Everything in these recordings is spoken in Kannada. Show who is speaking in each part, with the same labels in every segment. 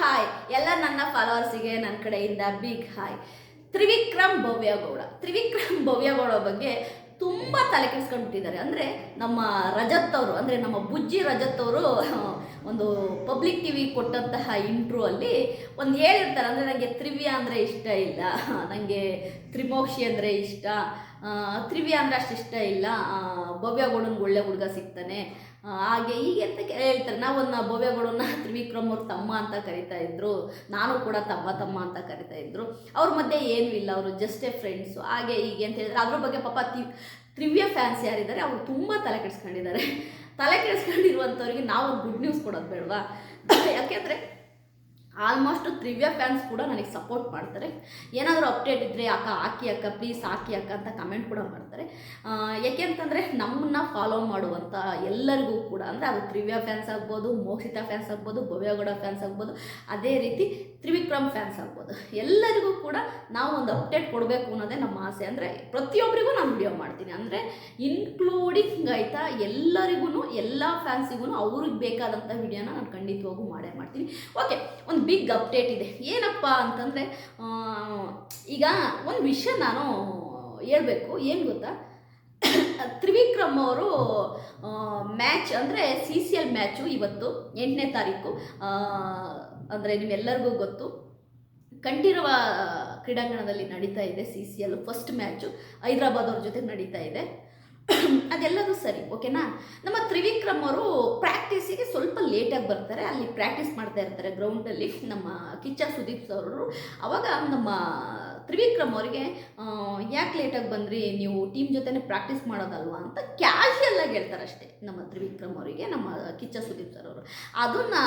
Speaker 1: ಹಾಯ್ ಎಲ್ಲ ನನ್ನ ಫಾಲೋವರ್ಸಿಗೆ ನನ್ನ ಕಡೆಯಿಂದ ಬಿಗ್ ಹಾಯ್ ತ್ರಿವಿಕ್ರಮ್ ಭವ್ಯಗೌಡ. ತ್ರಿವಿಕ್ರಮ್ ಭವ್ಯಗೌಡ ಬಗ್ಗೆ ತುಂಬ ತಲೆ ಕೆಡಿಸ್ಕೊಂಡ್ಬಿಟ್ಟಿದ್ದಾರೆ ಅಂದರೆ ನಮ್ಮ ರಜತ್ ಅವರು, ಅಂದರೆ ನಮ್ಮ ಬುಜ್ಜಿ ರಜತ್ ಅವರು, ಒಂದು ಪಬ್ಲಿಕ್ ಟಿ ವಿ ಕೊಟ್ಟಂತಹ ಇಂಟ್ರೂ ಅಲ್ಲಿ ಒಂದು ಹೇಳಿರ್ತಾರೆ. ಅಂದರೆ ನನಗೆ ತ್ರಿವ್ಯ ಅಂದರೆ ಇಷ್ಟ ಇಲ್ಲ. ನನಗೆ ತ್ರಿಮೋಕ್ಷಿ ಅಂದರೆ ಇಷ್ಟ. ತ್ರಿವ್ಯ ಅಂದರೆ ಅಷ್ಟು ಇಷ್ಟ ಇಲ್ಲ. ಭವ್ಯ ಭವ್ಯಗೌಡನ್ಗೆ ಒಳ್ಳೆ ಹುಡುಗ ಸಿಗ್ತಾನೆ. ಹಾಗೆ ಹೀಗೆ ಅಂತ ಹೇಳ್ತಾರೆ ಭವ್ಯ ಗೋಡನ್ನ ತ್ರಿವಿಕ್ರಮ್ ಅವ್ರ ತಮ್ಮ ಅಂತ ಕರಿತಾ ಇದ್ರು. ನಾನು ಕೂಡ ತಮ್ಮ ತಮ್ಮ ಅಂತ ಕರಿತಾ ಇದ್ರು. ಅವ್ರ ಮಧ್ಯೆ ಏನೂ ಇಲ್ಲ, ಅವರು ಜಸ್ಟ್ ಎ ಫ್ರೆಂಡ್ಸು ಹಾಗೆ ಹೀಗೆ ಅಂತ ಹೇಳಿದ್ರೆ ಅದ್ರ ಬಗ್ಗೆ ಪಾಪ ತಿ ತ್ರಿವ್ಯ ಫ್ಯಾನ್ಸ್ ಯಾರಿದ್ದಾರೆ, ಅವರು ತುಂಬ ತಲೆ ಕೆಡಿಸ್ಕೊಂಡಿದ್ದಾರೆ. ತಲೆ ಕೆಡಿಸ್ಕೊಂಡಿರುವಂಥವ್ರಿಗೆ ನಾವು ಗುಡ್ ನ್ಯೂಸ್ ಕೊಡೋದು ಬೇಡವಾ? ಯಾಕೆಂದರೆ ಆಲ್ಮೋಸ್ಟ್ ತ್ರಿವ್ಯ ಫ್ಯಾನ್ಸ್ ಕೂಡ ನನಗೆ ಸಪೋರ್ಟ್ ಮಾಡ್ತಾರೆ. ಏನಾದರೂ ಅಪ್ಡೇಟ್ ಇದ್ದರೆ ಅಕ್ಕ, ಹಾಕಿ ಅಕ್ಕ ಪ್ಲೀಸ್ ಹಾಕಿ ಅಕ್ಕ ಅಂತ ಕಮೆಂಟ್ ಕೂಡ ಮಾಡ್ತಾರೆ. ಯಾಕೆಂತಂದರೆ ನಮ್ಮನ್ನ ಫಾಲೋ ಮಾಡುವಂಥ ಎಲ್ಲರಿಗೂ ಕೂಡ, ಅಂದರೆ ಅದು ತ್ರಿವ್ಯ ಫ್ಯಾನ್ಸ್ ಆಗ್ಬೋದು, ಮೋಕ್ಷಿತಾ ಫ್ಯಾನ್ಸ್ ಆಗ್ಬೋದು, ಭವ್ಯಗೌಡ ಫ್ಯಾನ್ಸ್ ಆಗ್ಬೋದು, ಅದೇ ರೀತಿ ತ್ರಿವಿಕ್ರಮ್ ಫ್ಯಾನ್ಸ್ ಆಗ್ಬೋದು. ಎಲ್ಲರಿಗೂ ಕೂಡ ನಾವು ಒಂದು ಅಪ್ಡೇಟ್ ಕೊಡಬೇಕು ಅನ್ನೋದೇ ನಮ್ಮ ಆಸೆ. ಅಂದರೆ ಪ್ರತಿಯೊಬ್ಬರಿಗೂ ನಾನು ವಿಡಿಯೋ ಮಾಡ್ತೀನಿ. ಅಂದರೆ ಇನ್ಕ್ಲೂಡಿಂಗ್ ಆಯಿತಾ ಎಲ್ಲರಿಗೂ ಎಲ್ಲ ಫ್ಯಾನ್ಸಿಗೂ ಅವ್ರಿಗೆ ಬೇಕಾದಂಥ ವಿಡಿಯೋನ ನಾನು ಖಂಡಿತವಾಗೂ ಮಾಡೇ ಮಾಡ್ತೀನಿ. ಓಕೆ ಒಂದು ಬಿಗ್ ಅಪ್ಡೇಟ್ ಇದೆ. ಏನಪ್ಪ ಅಂತಂದರೆ ಈಗ ಒಂದು ವಿಷಯ ನಾನು ಹೇಳಬೇಕು. ಏನು ಗೊತ್ತಾ? ತ್ರಿವಿಕ್ರಮ್ ಅವರು ಮ್ಯಾಚ್ ಅಂದರೆ ಸಿ ಸಿ ಎಲ್ ಮ್ಯಾಚು ಇವತ್ತು ಎಂಟನೇ ತಾರೀಕು. ಅಂದರೆ ನಿಮ್ಮೆಲ್ಲರಿಗೂ ಗೊತ್ತು. ಕಂಠೀರವ ಕ್ರೀಡಾಂಗಣದಲ್ಲಿ ನಡೀತಾ ಇದೆ C C L first match Hyderabad ಅವ್ರ ಜೊತೆ ನಡೀತಾ ಇದೆ. ಅದೆಲ್ಲದೂ ಸರಿ ಓಕೆನಾ ನಮ್ಮ ತ್ರಿವಿಕ್ರಮ್ ಅವರು ಪ್ರಾಕ್ಟೀಸಿಗೆ ಸ್ವಲ್ಪ ಲೇಟಾಗಿ ಬರ್ತಾರೆ. ಅಲ್ಲಿ ಪ್ರಾಕ್ಟೀಸ್ ಮಾಡ್ತಾ ಇರ್ತಾರೆ ಗ್ರೌಂಡಲ್ಲಿ ನಮ್ಮ ಕಿಚ್ಚ ಸುದೀಪ್ ಅವರು. ಅವಾಗ ನಮ್ಮ ತ್ರಿವಿಕ್ರಮ್ ಅವರಿಗೆ ಯಾಕೆ ಲೇಟಾಗಿ ಬಂದ್ರಿ? ನೀವು ಟೀಮ್ ಜೊತೆನೇ ಪ್ರಾಕ್ಟೀಸ್ ಮಾಡೋದಲ್ವಾ ಅಂತ ಕ್ಯಾಶುಯಲ್ ಆಗಿ ಹೇಳ್ತಾರೆ ಅಷ್ಟೇ ನಮ್ಮ ತ್ರಿವಿಕ್ರಮ್ ಅವರಿಗೆ, ನಮ್ಮ ಕಿಚ್ಚ ಸುದೀಪ್ ಸರ್ ಅವರು. ಅದನ್ನು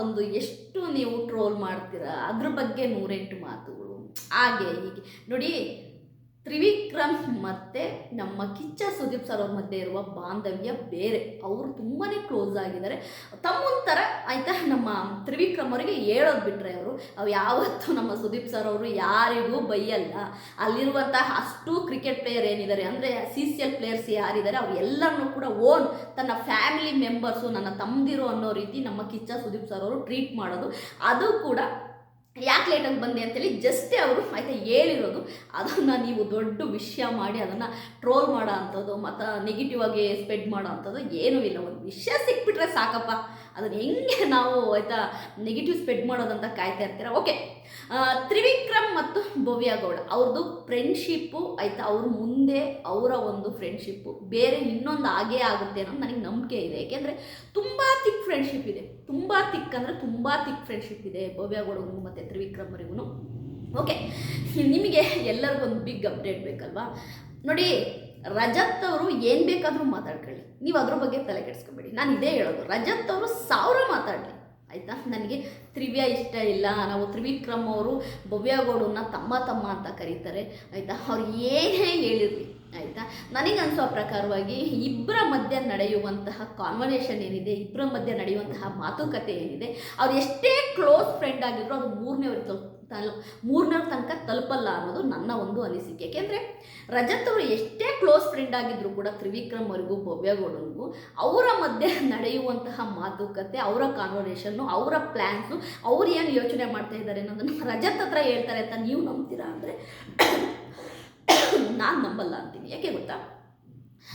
Speaker 1: ಒಂದು ಎಷ್ಟು ನೀವು ಟ್ರೋಲ್ ಮಾಡ್ತೀರಾ? ಅದ್ರ ಬಗ್ಗೆ ನೂರೆಂಟು ಮಾತುಗಳು. ಹಾಗೆ ಹೀಗೆ. ನೋಡಿ ತ್ರಿವಿಕ್ರಮ್ ಮತ್ತು ನಮ್ಮ ಕಿಚ್ಚ ಸುದೀಪ್ ಸರ್ ಅವ್ರ ಮಧ್ಯೆ ಇರುವ ಬಾಂಧವ್ಯ ಬೇರೆ. ಅವರು ತುಂಬಾ ಕ್ಲೋಸ್ ಆಗಿದ್ದಾರೆ. ತಮ್ಮೊಂಥರ ಆಯಿತಾ ನಮ್ಮ ತ್ರಿವಿಕ್ರಮ್ ಅವರಿಗೆ ಹೇಳೋದು ಬಿಟ್ಟರೆ ಅವರು ಅವು ಯಾವತ್ತೂ ನಮ್ಮ ಸುದೀಪ್ ಸರ್ ಅವರು ಯಾರಿಗೂ ಬೈಯಲ್ಲ. ಅಲ್ಲಿರುವಂತಹ ಅಷ್ಟು ಕ್ರಿಕೆಟ್ ಪ್ಲೇಯರ್ ಏನಿದ್ದಾರೆ ಅಂದರೆ ಸಿ ಸಿ ಎಲ್ ಪ್ಲೇಯರ್ಸ್ ಯಾರಿದ್ದಾರೆ, ಅವ್ರು ಕೂಡ ಓನ್ ತನ್ನ ಫ್ಯಾಮಿಲಿ ಮೆಂಬರ್ಸು ನನ್ನ ತಮ್ಮದಿರು ಅನ್ನೋ ರೀತಿ ನಮ್ಮ ಕಿಚ್ಚ ಸುದೀಪ್ ಸರ್ ಅವರು ಟ್ರೀಟ್ ಮಾಡೋದು. ಅದು ಕೂಡ ಯಾಕೆ ಲೇಟಾಗಿ ಬಂದೆ ಅಂತೇಳಿ ಜಸ್ಟೇ ಅವರು ಆಯಿತಾ ಹೇಳಿರೋದು. ಅದನ್ನು ನೀವು ದೊಡ್ಡ ವಿಷಯ ಮಾಡಿ ಅದನ್ನು ಟ್ರೋಲ್ ಮಾಡೋ ಅಂಥದ್ದು, ಮತ್ತು ನೆಗೆಟಿವ್ ಆಗಿ ಸ್ಪ್ರೆಡ್ ಮಾಡೋ ಅಂಥದ್ದು ಏನೂ ಇಲ್ಲ. ಒಂದು ವಿಷಯ ಸಿಕ್ಬಿಟ್ರೆ ಸಾಕಪ್ಪ. ಅದನ್ನು ಹೆಂಗೆ ನಾವು ಆಯಿತಾ ನೆಗೆಟಿವ್ ಸ್ಪ್ರೆಡ್ ಮಾಡೋದಂತ ಕಾಯ್ತಾ ಇರ್ತೀರ? ಓಕೆ ತ್ರಿವಿಕ್ರಮ್ ಮತ್ತು ಭವ್ಯಗೌಡ ಅವ್ರದ್ದು ಫ್ರೆಂಡ್ಶಿಪ್ಪು ಆಯಿತಾ ಅವ್ರ ಮುಂದೆ ಅವರ ಒಂದು ಫ್ರೆಂಡ್ಶಿಪ್ಪು ಬೇರೆ ಇನ್ನೊಂದು ಆಗೇ ಆಗುತ್ತೆ ಅನ್ನೋದು ನನಗೆ ನಂಬಿಕೆ ಇದೆ. ಏಕೆಂದರೆ ತುಂಬ ತಿಕ್ ಫ್ರೆಂಡ್ಶಿಪ್ ಇದೆ. ತುಂಬ ತಿಕ್ ಅಂದರೆ ತುಂಬ ತಿಕ್ ಫ್ರೆಂಡ್ಶಿಪ್ ಇದೆ ಭವ್ಯಗೌಡಗೂ ಮತ್ತು ತ್ರಿವಿಕ್ರಮ್ವರೆಗೂ ಓಕೆ ನಿಮಗೆ ಎಲ್ಲರಿಗೂ ಒಂದು ಬಿಗ್ ಅಪ್ಡೇಟ್ ಬೇಕಲ್ವಾ? ನೋಡಿ ರಜತ್ ಅವರು ಏನು ಬೇಕಾದರೂ ಮಾತಾಡ್ಕೊಳ್ಳಿ. ನೀವು ಅದ್ರ ಬಗ್ಗೆ ತಲೆ ಕೆಡಿಸ್ಕೊಬೇಡಿ. ನಾನು ಇದೇ ಹೇಳೋದು. ರಜತ್ ಅವರು ಸಾವಿರ ಮಾತಾಡಲಿ. ಆಯಿತಾ? ನನಗೆ ತ್ರಿವ್ಯ ಇಷ್ಟ ಇಲ್ಲ. ನಾವು ತ್ರಿವಿಕ್ರಮ್ ಅವರು ಭವ್ಯಗೌಡನ್ನ ತಮ್ಮ ತಮ್ಮ ಅಂತ ಕರೀತಾರೆ. ಆಯಿತಾ? ಅವ್ರು ಏನೇ ಹೇಳಿರಲಿ. ಆಯಿತಾ? ನನಗೆ ಅನಿಸೋ ಪ್ರಕಾರವಾಗಿ ಇಬ್ಬರ ಮಧ್ಯೆ ನಡೆಯುವಂತಹ ಕಾನ್ವರ್ಸೇಷನ್ ಏನಿದೆ ಇಬ್ಬರ ಮಧ್ಯೆ ನಡೆಯುವಂತಹ ಮಾತುಕತೆ ಏನಿದೆ, ಅವ್ರು ಎಷ್ಟೇ ಕ್ಲೋಸ್ ಫ್ರೆಂಡ್ ಆಗಿದ್ರು ಅದು ತಲುಪ್ ತಲ್ ಮೂರನೇ ತನಕ ತಲುಪಲ್ಲ ಅನ್ನೋದು ನನ್ನ ಒಂದು ಅನಿಸಿಕೆ. ಯಾಕೆಂದರೆ ರಜತ್ ಅವರು ಎಷ್ಟೇ ಕ್ಲೋಸ್ ಫ್ರೆಂಡ್ ಆಗಿದ್ದರೂ ಕೂಡ ತ್ರಿವಿಕ್ರಮ್ ಅವರಿಗೂ ಭವ್ಯಗೌಡನಿಗೂ ಅವರ ಮಧ್ಯೆ ನಡೆಯುವಂತಹ ಮಾತುಕತೆ, ಅವರ ಕಾನ್ವರ್ಸೇಷನ್ನು ಅವರ ಪ್ಲ್ಯಾನ್ಸು ಅವ್ರು ಏನು ಯೋಚನೆ ಮಾಡ್ತಾ ಇದ್ದಾರೆ ಅನ್ನೋದನ್ನು ರಜತ್ ಹತ್ರ ಹೇಳ್ತಾರೆ ಅಂತ ನೀವು ನಂಬ್ತೀರಾ ಅಂದರೆ ನಾನು ನಂಬಲ್ಲ ಅಂತೀನಿ. ಯಾಕೆ ಗೊತ್ತಾ?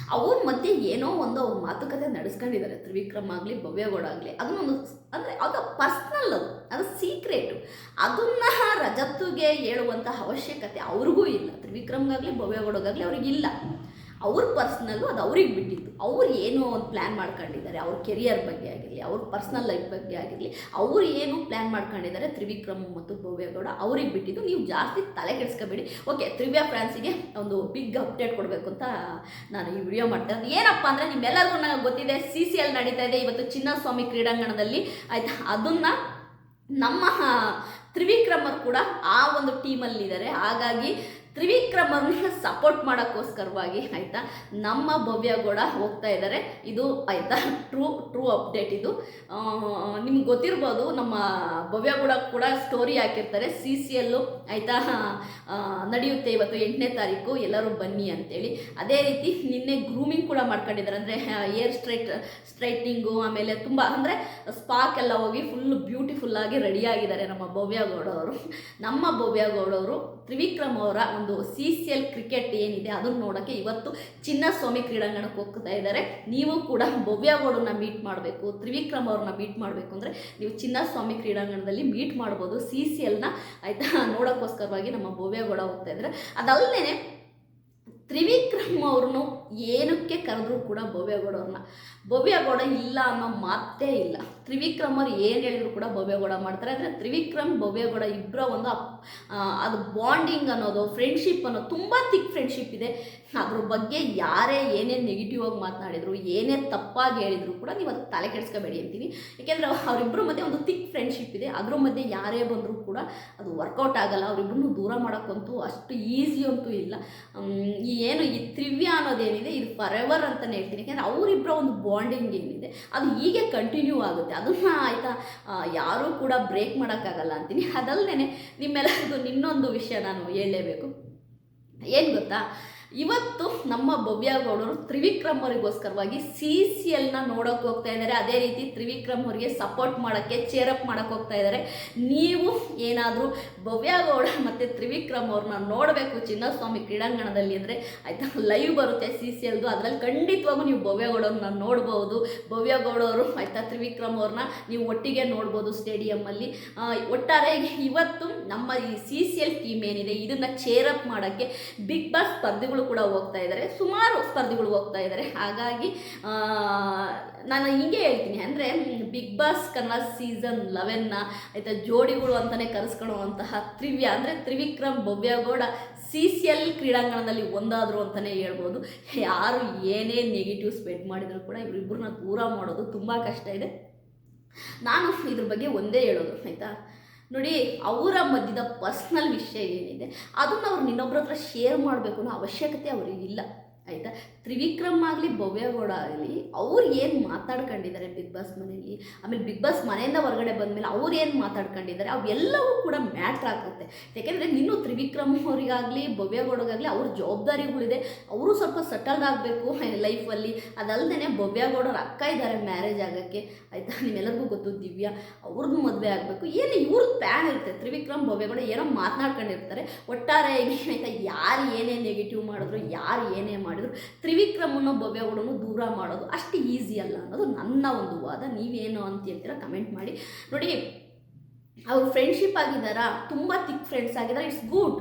Speaker 1: ಅವ್ರ ಮಧ್ಯೆ ಏನೋ ಒಂದು ಅವ್ರ ಮಾತುಕತೆ ನಡೆಸ್ಕೊಂಡಿದ್ದಾರೆ ತ್ರಿವಿಕ್ರಮ್ ಆಗಲಿ, ಭವ್ಯಗೌಡ ಆಗಲಿ. ಅದನ್ನೊಂದು ಅಂದರೆ ಅದು ಪರ್ಸ್ನಲ್ ಅದು. ಅದು ಸೀಕ್ರೆಟು ಅದನ್ನ ರಜತ್ತುಗೆ ಹೇಳುವಂಥ ಅವಶ್ಯಕತೆ ಅವ್ರಿಗೂ ಇಲ್ಲ. ತ್ರಿವಿಕ್ರಮ್ಗಾಗಲಿ, ಭವ್ಯಗೌಡಗಾಗಲಿ ಅವ್ರಿಗಿಲ್ಲ. ಅವ್ರ ಪರ್ಸ್ನಲ್ಲು ಅದು ಅವ್ರಿಗೆ ಬಿಟ್ಟಿದ್ದು ಅವ್ರು ಏನೋ ಒಂದು ಪ್ಲ್ಯಾನ್ ಮಾಡ್ಕೊಂಡಿದ್ದಾರೆ, ಅವ್ರ ಕೆರಿಯರ್ ಬಗ್ಗೆ ಆಗಿರಲಿ, ಅವ್ರ ಪರ್ಸ್ನಲ್ ಲೈಫ್ ಬಗ್ಗೆ ಆಗಿರಲಿ, ಅವ್ರು ಏನು ಪ್ಲ್ಯಾನ್ ಮಾಡ್ಕೊಂಡಿದ್ದಾರೆ, ತ್ರಿವಿಕ್ರಮ್ ಮತ್ತು ಭವ್ಯಗೌಡ ಅವ್ರಿಗೆ ಬಿಟ್ಟಿದ್ದು. ನೀವು ಜಾಸ್ತಿ ತಲೆ ಕೆಡಿಸ್ಕೋಬೇಡಿ. ಓಕೆ ತ್ರಿವ್ಯ ಫ್ರಾನ್ಸಿಗೆ ಒಂದು ಬಿಗ್ ಅಪ್ಡೇಟ್ ಕೊಡಬೇಕು ಅಂತ ನಾನು ಈ ವಿಡಿಯೋ ಮಾಡ್ತಾ ಇರೋದು. ಏನಪ್ಪ ಅಂದರೆ ನಿಮ್ಮೆಲ್ಲರಿಗೂ ನನಗೆ ಗೊತ್ತಿದೆ ಸಿ ಸಿ ಎಲ್ ನಡೀತಾ ಇದೆ ಇವತ್ತು ಚಿನ್ನಸ್ವಾಮಿ ಕ್ರೀಡಾಂಗಣದಲ್ಲಿ. ಆಯಿತಾ? ಅದನ್ನು ನಮ್ಮ ತ್ರಿವಿಕ್ರಮರು ಕೂಡ ಆ ಒಂದು ಟೀಮಲ್ಲಿದ್ದಾರೆ ಹಾಗಾಗಿ ತ್ರಿವಿಕ್ರಮ್ ಅವ್ರನ್ನ ಸಪೋರ್ಟ್ ಮಾಡೋಕ್ಕೋಸ್ಕರವಾಗಿ ಆಯಿತಾ, ನಮ್ಮ ಭವ್ಯ ಗೌಡ ಹೋಗ್ತಾ ಇದ್ದಾರೆ ಇದು ಆಯಿತಾ ಟ್ರೂ ಟ್ರೂ ಅಪ್ಡೇಟ್ ಇದು. ನಿಮ್ಗೆ ಗೊತ್ತಿರ್ಬೋದು, ನಮ್ಮ ಭವ್ಯ ಗೌಡ ಕೂಡ ಸ್ಟೋರಿ ಹಾಕಿರ್ತಾರೆ. ಸಿ ಸಿ ಎಲ್ಲು ಆಯಿತಾ ನಡೆಯುತ್ತೆ ಇವತ್ತು ಎಂಟನೇ ತಾರೀಕು. ಎಲ್ಲರೂ ಬನ್ನಿ ಅಂತೇಳಿ. ಅದೇ ರೀತಿ ನಿನ್ನೆ ಗ್ರೂಮಿಂಗ್ ಕೂಡ ಮಾಡ್ಕೊಂಡಿದ್ದಾರೆ. ಅಂದರೆ ಏರ್ ಸ್ಟ್ರೈಟ್ ಸ್ಟ್ರೈಟ್ನಿಂಗು ಆಮೇಲೆ ತುಂಬ, ಅಂದರೆ ಸ್ಪಾಕೆಲ್ಲ ಹೋಗಿ ಫುಲ್ ಬ್ಯೂಟಿಫುಲ್ಲಾಗಿ ರೆಡಿಯಾಗಿದ್ದಾರೆ ನಮ್ಮ ಭವ್ಯ ಗೌಡ ಅವರು ನಮ್ಮ ಭವ್ಯ ಗೌಡ ಅವರು ತ್ರಿವಿಕ್ರಮ್ ಅವರ ಒಂದು ಸಿ ಸಿ ಎಲ್ ಕ್ರಿಕೆಟ್ ಏನಿದೆ ಅದನ್ನು ನೋಡೋಕ್ಕೆ ಇವತ್ತು ಚಿನ್ನಸ್ವಾಮಿ ಕ್ರೀಡಾಂಗಣಕ್ಕೆ ಹೋಗ್ತಾ ಇದ್ದಾರೆ. ನೀವು ಕೂಡ ಭವ್ಯ ಗೌಡನ್ನ ಮೀಟ್ ಮಾಡಬೇಕು, ತ್ರಿವಿಕ್ರಮ್ ಅವ್ರನ್ನ ಮೀಟ್ ಮಾಡಬೇಕು ಅಂದರೆ ನೀವು ಚಿನ್ನಸ್ವಾಮಿ ಕ್ರೀಡಾಂಗಣದಲ್ಲಿ ಮೀಟ್ ಮಾಡ್ಬೋದು. ಸಿ ಸಿ ಎಲ್ನ ಆಯಿತಾ? ನೋಡೋಕ್ಕೋಸ್ಕರವಾಗಿ ನಮ್ಮ ಭವ್ಯ ಗೌಡ ಹೋಗ್ತಾ ಇದ್ದಾರೆ. ಅದಲ್ಲದೆ ತ್ರಿವಿಕ್ರಮ್ ಅವ್ರನ್ನು ಏನಕ್ಕೆ ಕರೆದ್ರು ಕೂಡ ಭವ್ಯಗೌಡ ಅವ್ರನ್ನ? ಭವ್ಯಗೌಡ ಇಲ್ಲ ಅನ್ನೋ ಮಾತೇ ಇಲ್ಲ. ತ್ರಿವಿಕ್ರಮರು ಏನು ಹೇಳಿದ್ರು ಕೂಡ ಭವ್ಯಗೌಡ ಮಾಡ್ತಾರೆ. ಅಂದರೆ ತ್ರಿವಿಕ್ರಮ್ ಭವ್ಯಗೌಡ ಇಬ್ಬರ ಒಂದು ಅದು ಬಾಂಡಿಂಗ್ ಅನ್ನೋದು ಫ್ರೆಂಡ್ಶಿಪ್ ಅನ್ನೋದು ತುಂಬ ತಿಕ್ ಫ್ರೆಂಡ್ಶಿಪ್ ಇದೆ. ಅದ್ರ ಬಗ್ಗೆ ಯಾರೇ ಏನೇ ನೆಗೆಟಿವ್ ಆಗಿ ಮಾತನಾಡಿದ್ರು, ಏನೇ ತಪ್ಪಾಗಿ ಹೇಳಿದ್ರು ಕೂಡ ನೀವು ಅದು ತಲೆ ಕೆಡಿಸ್ಕೋಬೇಡಿ ಅಂತೀನಿ. ಯಾಕೆಂದರೆ ಅವರಿಬ್ಬರ ಮಧ್ಯೆ ಒಂದು ತಿಕ್ ಫ್ರೆಂಡ್ಶಿಪ್ ಇದೆ. ಅದ್ರ ಮಧ್ಯೆ ಯಾರೇ ಬಂದರೂ ಕೂಡ ಅದು ವರ್ಕೌಟ್ ಆಗಲ್ಲ. ಅವರಿಬ್ಬರನ್ನು ದೂರ ಮಾಡೋಕ್ಕಂತೂ ಅಷ್ಟು ಈಸಿ ಅಂತೂ ಇಲ್ಲ. ಏನು ಈ ತ್ರಿವ್ಯ ಅನ್ನೋದೇನಿದೆ, ಇದು ಫರೆವರ್ ಅಂತಲೇ ಹೇಳ್ತೀನಿ. ಯಾಕೆಂದರೆ ಅವರಿಬ್ಬರ ಒಂದು ಬಾಂಡಿಂಗ್ ಏನಿದೆ, ಅದು ಹೀಗೆ ಕಂಟಿನ್ಯೂ ಆಗುತ್ತೆ. ಅದನ್ನು ಆಯಿತಾ ಯಾರೂ ಕೂಡ ಬ್ರೇಕ್ ಮಾಡೋಕ್ಕಾಗಲ್ಲ ಅಂತೀನಿ. ಅದಲ್ಲದೆ ನಿಮ್ಮೆಲ್ಲರಿಗೂ ಇನ್ನೊಂದು ವಿಷಯ ನಾನು ಹೇಳಲೇಬೇಕು. ಏನು ಗೊತ್ತಾ? ಇವತ್ತು ನಮ್ಮ ಭವ್ಯ ಗೌಡರು ತ್ರಿವಿಕ್ರಮ್ ಅವರಿಗೋಸ್ಕರವಾಗಿ ಸಿ ಸಿ ಎಲ್ನ ನೋಡೋಕೆ ಹೋಗ್ತಾ ಇದ್ದಾರೆ. ಅದೇ ರೀತಿ ತ್ರಿವಿಕ್ರಮ್ ಅವರಿಗೆ ಸಪೋರ್ಟ್ ಮಾಡೋಕ್ಕೆ ಚೇರಪ್ ಮಾಡೋಕೆ ಹೋಗ್ತಾ ಇದ್ದಾರೆ. ನೀವು ಏನಾದರೂ ಭವ್ಯ ಗೌಡ ಮತ್ತು ತ್ರಿವಿಕ್ರಮ್ ಅವ್ರನ್ನ ನೋಡಬೇಕು ಚಿನ್ನಸ್ವಾಮಿ ಕ್ರೀಡಾಂಗಣದಲ್ಲಿ ಅಂದರೆ ಆಯಿತಾ ಲೈವ್ ಬರುತ್ತೆ ಸಿ ಸಿ ಎಲ್ದು ಅದರಲ್ಲಿ ಖಂಡಿತವಾಗೂ ನೀವು ಭವ್ಯ ಗೌಡವ್ರನ್ನ ನೋಡ್ಬೋದು. ಭವ್ಯ ಗೌಡವರು ಆಯಿತಾ, ತ್ರಿವಿಕ್ರಮ್ ಅವ್ರನ್ನ ನೀವು ಒಟ್ಟಿಗೆ ನೋಡ್ಬೋದು ಸ್ಟೇಡಿಯಮ್ಮಲ್ಲಿ ಒಟ್ಟಾರೆ ಇವತ್ತು ನಮ್ಮ ಈ ಸಿ ಸಿ ಎಲ್ ಟೀಮ್ ಏನಿದೆ, ಇದನ್ನು ಚೇರಪ್ ಮಾಡೋಕ್ಕೆ ಬಿಗ್ ಬಾಸ್ ಸ್ಪರ್ಧಿಗಳು ಕೂಡ ಹೋಗ್ತಾ ಇದ್ದಾರೆ, ಸುಮಾರು ಸ್ಪರ್ಧಿಗಳು ಹೋಗ್ತಾ ಇದ್ದಾರೆ. ಹಾಗಾಗಿ ನಾನು ಹಿಂಗೆ ಹೇಳ್ತೀನಿ, ಅಂದರೆ ಬಿಗ್ ಬಾಸ್ ಕನ್ನಡ ಸೀಸನ್ ಲೆವೆನ್ನ ಆಯಿತಾ, ಜೋಡಿಗಳು ಅಂತಲೇ ಕರೆಸ್ಕೊಳ್ಳುವಂತಹ ತ್ರಿವ್ಯ, ಅಂದರೆ Trivikram Bhavya Gowda C C L ಕ್ರೀಡಾಂಗಣದಲ್ಲಿ ಒಂದಾದರು ಅಂತಲೇ ಹೇಳ್ಬೋದು. ಯಾರು ಏನೇ ನೆಗೆಟಿವ್ ಸ್ಪ್ರೆಡ್ ಮಾಡಿದರೂ ಕೂಡ ಇವರಿಬ್ಬರನ್ನ ದೂರ ಮಾಡೋದು ತುಂಬ ಕಷ್ಟ ಇದೆ. ನಾನು ಇದ್ರ ಬಗ್ಗೆ ಒಂದೇ ಹೇಳೋದು, ಆಯಿತಾ? ನೋಡಿ, ಅವರ ಮಧ್ಯದ ಪರ್ಸ್ನಲ್ ವಿಷಯ ಏನಿದೆ, ಅದನ್ನು ಅವ್ರು ಇನ್ನೊಬ್ಬರ ಹತ್ರ ಶೇರ್ ಮಾಡಬೇಕು ಅನ್ನೋ ಅವಶ್ಯಕತೆ ಅವರಿಗಿಲ್ಲ ಆಯಿತಾ? ತ್ರಿವಿಕ್ರಮ್ ಆಗಲಿ ಭವ್ಯಗೌಡ ಆಗಲಿ, ಅವ್ರು ಏನು ಮಾತಾಡ್ಕೊಂಡಿದ್ದಾರೆ ಬಿಗ್ ಬಾಸ್ ಮನೆಯಲ್ಲಿ ಆಮೇಲೆ ಬಿಗ್ ಬಾಸ್ ಮನೆಯಿಂದ ಹೊರಗಡೆ ಬಂದಮೇಲೆ ಅವ್ರು ಏನು ಮಾತಾಡ್ಕೊಂಡಿದ್ದಾರೆ ಅವೆಲ್ಲವೂ ಕೂಡ ಮ್ಯಾಟ್ರ್ ಆಗುತ್ತೆ. ಯಾಕೆಂದರೆ ನೀನು ತ್ರಿವಿಕ್ರಮ್ ಅವರಿಗಾಗಲಿ ಭವ್ಯಗೌಡಗಾಗಲಿ ಅವ್ರ ಜವಾಬ್ದಾರಿಗಳಿದೆ. ಅವರು ಸ್ವಲ್ಪ ಸಟಲ್ ಆಗಬೇಕು ಲೈಫಲ್ಲಿ. ಅದಲ್ಲದೆ ಭವ್ಯಗೌಡರ ಅಕ್ಕ ಇದ್ದಾರೆ ಮ್ಯಾರೇಜ್ ಆಗೋಕ್ಕೆ. ಆಯಿತಾ? ನಿಮ್ಮೆಲ್ಲರಿಗೂ ಗೊತ್ತು, ದಿವ್ಯಾ ಅವ್ರದ್ದು ಮದುವೆ ಆಗಬೇಕು. ಏನು ಇವ್ರದ್ದು ಪ್ಯಾನ್ ಇರುತ್ತೆ? ತ್ರಿವಿಕ್ರಮ್ ಭವ್ಯಗೌಡ ಏನೋ ಮಾತನಾಡ್ಕೊಂಡಿರ್ತಾರೆ. ಒಟ್ಟಾರೆ, ಆಯಿತಾ? ಯಾರು ಏನೇ ನೆಗೆಟಿವ್ ಮಾಡಿದ್ರು, ಯಾರು ಏನೇ ಮಾಡಿದ್ರು. ತ್ರಿವಿಕ್ರಮನ್ನು ಭವ್ಯಗೌಡನು ದೂರ ಮಾಡೋದು ಅಷ್ಟು ಈಸಿ ಅಲ್ಲ ಅನ್ನೋದು ನನ್ನ ಒಂದು ವಾದ. ನೀವೇನು ಅಂತ ಹೇಳ್ತೀರಾ ಕಮೆಂಟ್ ಮಾಡಿ. ನೋಡಿ, ಅವ್ರು ಫ್ರೆಂಡ್ಶಿಪ್ ಆಗಿದ್ದಾರಾ? ತುಂಬ ತಿಕ್ ಫ್ರೆಂಡ್ಸ್ ಆಗಿದ್ದಾರೆ. ಇಟ್ಸ್ ಗುಡ್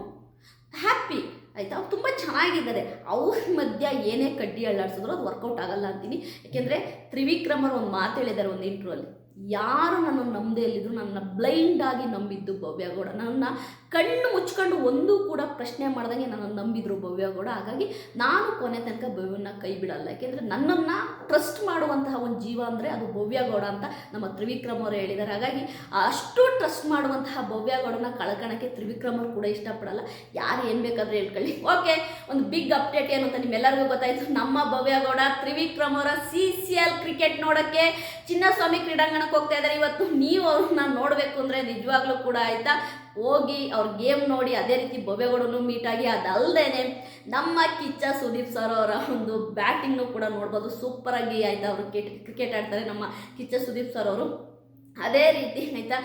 Speaker 1: ಹ್ಯಾಪಿ ಆಯಿತಾ? ಅವ್ರು ತುಂಬ ಚೆನ್ನಾಗಿದ್ದಾರೆ. ಅವ್ರ ಮಧ್ಯ ಏನೇ ಕಡ್ಡಿ ಅಳ್ಳಾಡ್ಸಿದ್ರು ಅದು ವರ್ಕೌಟ್ ಆಗಲ್ಲ ಅಂತೀನಿ. ಯಾಕೆಂದರೆ ತ್ರಿವಿಕ್ರಮರು ಒಂದು ಮಾತು ಹೇಳಿದ್ದಾರೆ ಒಂದು ಇಂಟ್ರಲ್ಲಿ ಯಾರು ನನ್ನ ನಂಬದೇ ಇಲ್ಲಿದ್ರು ನನ್ನ ಬ್ಲೈಂಡ್ ಆಗಿ ನಂಬಿದ್ದು ಭವ್ಯಗೌಡ ನನ್ನ ಕಣ್ಣು ಮುಚ್ಕೊಂಡು ಒಂದೂ ಕೂಡ ಪ್ರಶ್ನೆ ಮಾಡ್ದಂಗೆ ನನ್ನ ನಂಬಿದ್ರು ಭವ್ಯ ಗೌಡ. ಹಾಗಾಗಿ ನಾನು ಕೊನೆ ತನಕ ಭವ್ಯನ ಕೈ ಬಿಡಲ್ಲ. ಯಾಕೆಂದರೆ ನನ್ನನ್ನು ಟ್ರಸ್ಟ್ ಮಾಡುವಂತಹ ಒಂದು ಜೀವ ಅಂದರೆ ಅದು ಭವ್ಯ ಗೌಡ ಅಂತ ನಮ್ಮ ತ್ರಿವಿಕ್ರಮ್ ಅವರು ಹೇಳಿದ್ದಾರೆ. ಹಾಗಾಗಿ ಅಷ್ಟು ಟ್ರಸ್ಟ್ ಮಾಡುವಂತಹ ಭವ್ಯಗೌಡನ ಕಳ್ಕೊಳಕ್ಕೆ ತ್ರಿವಿಕ್ರಮ್ ಅವರು ಕೂಡ ಇಷ್ಟಪಡಲ್ಲ. ಯಾರು ಏನು ಬೇಕಾದರೂ ಹೇಳ್ಕೊಳ್ಳಿ. ಓಕೆ ಒಂದು ಬಿಗ್ ಅಪ್ಡೇಟ್ ಏನು ಅಂತ ನಿಮ್ಮೆಲ್ಲರಿಗೂ ಗೊತ್ತಾಯಿತು. ನಮ್ಮ ಭವ್ಯ ಗೌಡ, ತ್ರಿವಿಕ್ರಮ್ ಅವರ ಸಿ ಸಿ ಎಲ್ ಕ್ರಿಕೆಟ್ ನೋಡೋಕ್ಕೆ ಚಿನ್ನಸ್ವಾಮಿ ಕ್ರೀಡಾಂಗಣಕ್ಕೆ ಹೋಗ್ತಾ ಇದ್ದಾರೆ. ಇವತ್ತು ನೀವು ಅವ್ರನ್ನ ನೋಡಬೇಕು ಅಂದರೆ ನಿಜವಾಗ್ಲೂ ಕೂಡ ಆಯಿತಾ? ಹೋಗಿ ಅವ್ರ ಗೇಮ್ ನೋಡಿ ಅದೇ ರೀತಿ ಬೊಬೆಗಳನ್ನು ಆಗಿ ಅದಲ್ಲದೆ ನಮ್ಮ ಕಿಚ್ಚ ಸುದೀಪ್ ಸರ್ ಅವರ ಒಂದು ಬ್ಯಾಟಿಂಗ್ನು ಕೂಡ ನೋಡ್ಬೋದು. ಸೂಪರಾಗಿ ಆಯ್ತಾ ಅವರು ಕ್ರಿಕೆಟ್ ಆಡ್ತಾರೆ ನಮ್ಮ ಕಿಚ್ಚ ಸುದೀಪ್ ಸರ್ ಅವರು. ಅದೇ ರೀತಿ ಆಯಿತಾ,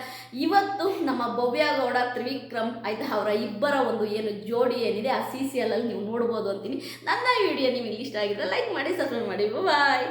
Speaker 1: ಇವತ್ತು ನಮ್ಮ ಭವ್ಯಗೌಡ ತ್ರಿವಿಕ್ರಮ್ ಆಯ್ತಾ ಅವರ ಇಬ್ಬರ ಒಂದು ಏನು ಜೋಡಿ ಏನಿದೆ ಆ ಸಿ ಸಿ ಎಲ್ ಅಲ್ಲಿ ನೀವು ನೋಡ್ಬೋದು ಅಂತೀನಿ. ನನ್ನ ವಿಡಿಯೋ ನಿಮಗೆ ಇಷ್ಟ ಆಗಿದ್ರೆ ಲೈಕ್ ಮಾಡಿ ಸಬ್ಸ್ಕ್ರೈಬ್ ಮಾಡಿ. ಬಾಯ್